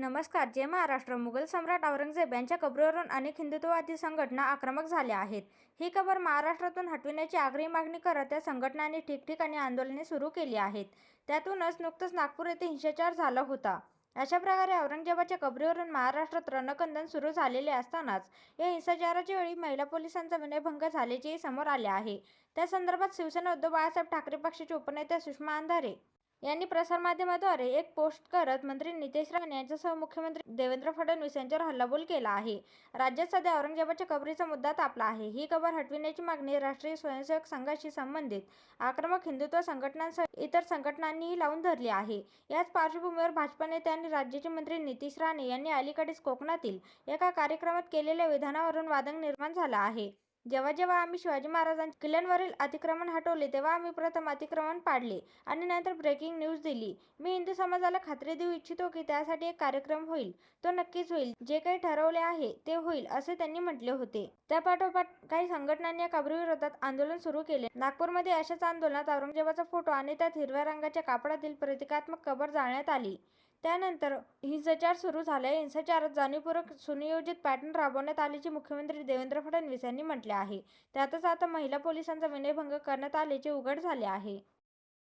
नमस्कार जय महाराष्ट्र मुघल सम्राट औरंगजेब यांच्या कबरीवरून अनेक हिंदुत्ववादी संघटना आक्रमक झाल्या आहेत. ही कबर महाराष्ट्रातून हटविण्याची आग्रही मागणी करत त्या संघटनांनी ठिकठिकाणी आंदोलने सुरू केली आहेत. त्यातूनच नुकतंच नागपूर येथे हिंसाचार झाला होता. अशा प्रकारे औरंगजेबाच्या कबरीवरून महाराष्ट्रात रणकंदन सुरू झालेले असतानाच या हिंसाचाराच्या वेळी महिला पोलिसांचा विनयभंग झाल्याचेही समोर आले आहे. त्या संदर्भात शिवसेना उद्धव बाळासाहेब ठाकरे पक्षाचे उपनेते सुषमा अंधारे यांनी प्रसारमाध्यमाद्वारे एक पोस्ट करत मंत्री नितेश राणे यांच्यासह मुख्यमंत्री देवेंद्र फडणवीस यांच्यावर हल्लाबोल केला आहे. राज्यात सध्या औरंगजेबाच्या कबरीचा मुद्दा तापला आहे. ही कबर हटविण्याची मागणी राष्ट्रीय स्वयंसेवक संघाशी संबंधित आक्रमक हिंदुत्व संघटनांसह इतर संघटनांनीही लावून धरली आहे. याच पार्श्वभूमीवर भाजपा नेते आणि राज्याचे मंत्री नितीश राणे यांनी अलीकडेच कोकणातील एका कार्यक्रमात केलेल्या विधानावरून वादंग निर्माण झाला आहे. जेव्हा जेव्हा आम्ही शिवाजी महाराजांच्या किल्ल्यांवरील अतिक्रमण हटवले तेव्हा आम्ही प्रथम अतिक्रमण पाडले आणि नंतर ब्रेकिंग न्यूज दिली. मी हिंदू समाजाला खात्री देऊ इच्छितो की त्यासाठी एक कार्यक्रम होईल. तो नक्कीच होईल. जे काही ठरवले आहे ते होईल असे त्यांनी म्हटले होते. त्यापाठोपाठ काही संघटनांनी या कबरीविरोधात आंदोलन सुरू केले. नागपूरमध्ये अशाच आंदोलनात औरंगजेबाचा फोटो आणि त्यात हिरव्या रंगाच्या कापडातील प्रतिकात्मक कबर जाळण्यात आली. त्यानंतर हिंसाचार सुरू झाला हिंसाचारात जाणीवपूर्वक सुनियोजित पॅटर्न राबवण्यात आल्याचे मुख्यमंत्री देवेंद्र फडणवीस यांनी म्हटले आहे. त्यातच आता महिला पोलिसांचा विनयभंग करण्यात आल्याचे उघड झाले आहे.